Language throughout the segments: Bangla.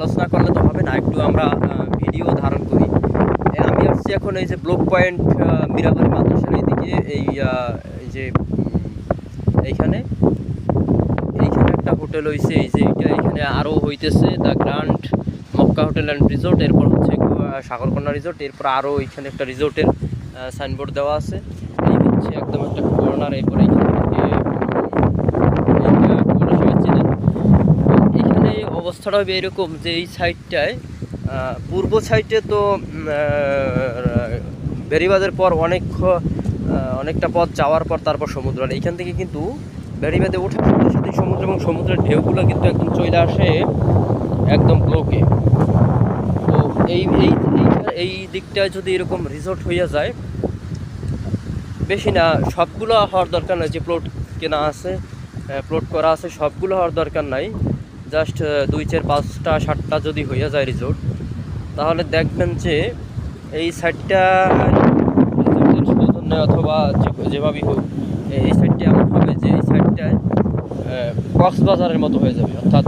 আলোচনা করলে তো হবে না, একটু আমরা ভিডিও ধারণ করি। আমি আসছি এখন এই যে ব্লক পয়েন্ট মিরাবাড়ি মাদ্রাসার এইদিকে, এই যে এইখানে। এইখানে একটা হোটেল হইছে, এই যে এইটা এখানে আরও হইতেছে, the grand Makkah hotel and resort. এরপর হচ্ছে সাগরকন্যা রিসোর্ট। এরপর আরও এইখানে একটা রিসোর্টের সাইনবোর্ড দেওয়া আছে। এই হচ্ছে একদম একটা কর্নার এরপর এইখান থেকে উম, এই, আহ, পুরোটা সবাই চেনেন। তো এইখানে অবস্থাটা হবে এরকম যে এই সাইডটায় পূর্ব সাইডে তো বেরিবাদের পর অনেক অনেকটা পথ যাওয়ার পর তারপর সমুদ্র আর এইখান থেকে কিন্তু বেরিবাদে ওঠার সাথে সাথে সমুদ্র এবং সমুদ্রের ঢেউগুলো কিন্তু একদম চলে আসে একদম ব্লকে তো এই এই, এই- দিকটায় যদি এরকম রিসোর্ট হইয়া যায়, বেশি না, সবগুলো হওয়ার দরকার নাই যে প্লট কেনা আছে প্লট করা আছে, সবগুলো হওয়ার দরকার নাই। জাস্ট দুই চার পাঁচটা, সাতটা যদি হইয়া যায় রিজোর্ট তাহলে দেখবেন যে এই সাইডটা অথবা যেভাবেই হোক, এই সাইডটা এমন হবে যে এই সাইডটায় কক্সবাজারের মতো হয়ে যাবে। অর্থাৎ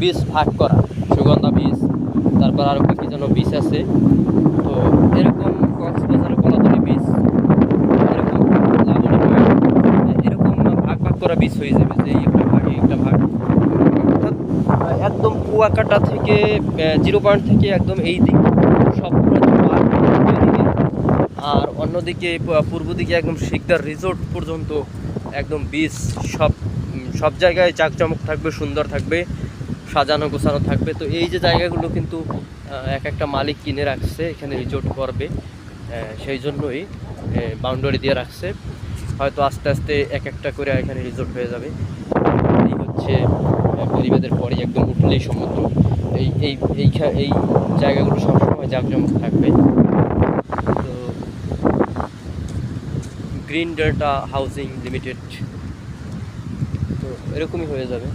বীজ ভাগ করা, সুগন্ধা বীজ তারপর আরও কি যেন বীজ আছে। তো এরকম কক্সবাজারের কলাতলি বীজ এরকম এরকম ভাগ ভাগ করা বীজ হয়ে যাবে যে এই একটা ভাগ এই একটা ভাগ অর্থাৎ আহ, একদম কুয়াকাটা থেকে জিরো পয়েন্ট থেকে একদম এই দিক। সব আর অন্যদিকে পূর্ব দিকে একদম শিকদার রিসোর্ট পর্যন্ত একদম বীজ সব সব জায়গায় জাঁকজমক থাকবে, সুন্দর থাকবে, সাজানো গোছানো থাকবে। তো এই যে জায়গাগুলো কিন্তু এক একটা মালিক কিনে রাখছে, এখানে রিজোর্ট করবে সেই জন্যই বাউন্ডারি দিয়ে রাখছে। হয়তো আস্তে আস্তে এক একটা করে এখানে রিজোর্ট হয়ে যাবে। এই হচ্ছে ফেরিবাদের পরেই একদম উঠলেই সমুদ্র। এই এই এই এই জায়গাগুলো সবসময় জাঁকজমক থাকবে। তো গ্রিন ডেল্টা হাউজিং লিমিটেড, তো এরকমই হয়ে যাবে।